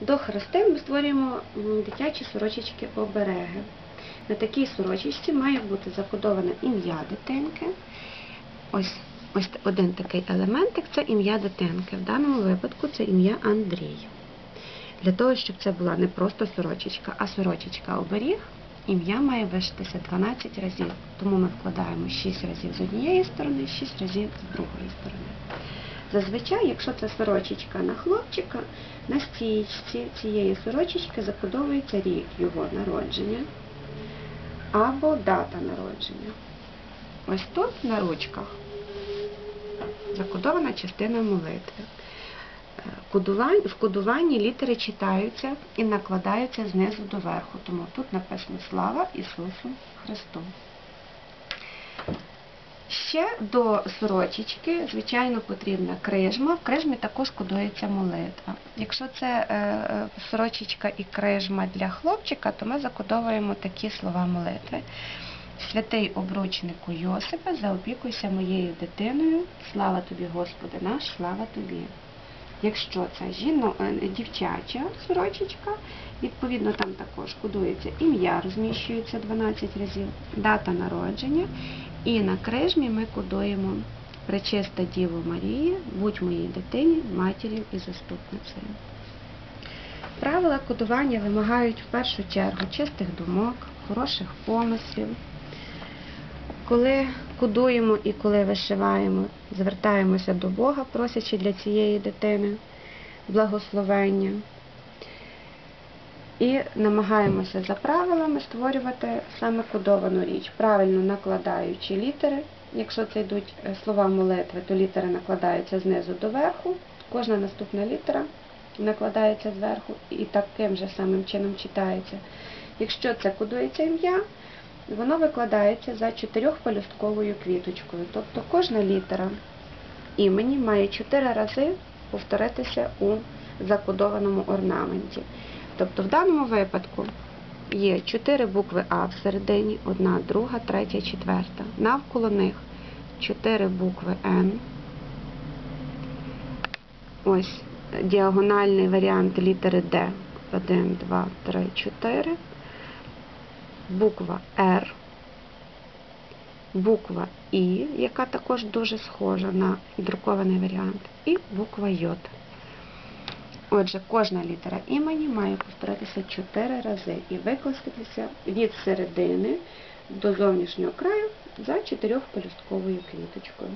До хрестин ми створюємо дитячі сорочечки обереги. На такій сорочечці має бути закодоване ім'я дитинки. Ось, ось один такий елементик це ім'я дитинки. В даному випадку це ім'я Андрій. Для того, щоб це була не просто сорочечка, а сорочечка оберіг, ім'я має вишитися 12 разів. Тому ми вкладаємо 6 разів з однієї сторони, 6 разів з другої сторони. Зазвичай, якщо це сорочечка на хлопчика, на стічці цієї сорочечки закодовується рік його народження або дата народження. Ось тут на ручках закодована частина молитви. В кодуванні літери читаються і накладаються знизу до верху, тому тут написано Слава Ісусу Христу. Ще до сорочечки, звичайно, потрібна крижма. В крижмі також кодується молитва. Якщо це е, е, сорочечка і крижма для хлопчика, то ми закодовуємо такі слова молитви. Святий обручнику Йосипе, заопікуйся моєю дитиною. Слава тобі, Господи наш, слава тобі. Якщо це жіно, е, дівчача сорочечка, відповідно там також кодується ім'я, розміщується 12 разів, дата народження. І на крижмі ми кодуємо Пречиста Діву Марії, будь моїй дитині, матір'ю і заступницею. Правила кодування вимагають в першу чергу чистих думок, хороших помислів. Коли кодуємо і коли вишиваємо, звертаємося до Бога, просячи для цієї дитини благословення. І намагаємося за правилами створювати саме кодовану річ, правильно накладаючи літери. Якщо це йдуть е, слова молитви, то літери накладаються знизу до верху. Кожна наступна літера накладається зверху і таким же самим чином читається. Якщо це кодується ім'я, воно викладається за чотирьохпелюстковою квіточкою. Тобто кожна літера імені має чотири рази повторитися у закодованому орнаменті. Тобто в даному випадку є чотири букви А всередині, одна, друга, третя, четверта. Навколо них чотири букви Н. Ось діагональний варіант літери Д. 1, 2, 3, 4. Буква Р. Буква І, яка також дуже схожа на друкований варіант, і буква Й. Отже, кожна літера імені має повторитися 4 рази і викластитися від середини до зовнішнього краю за чотирьохпелюстковою квіточкою.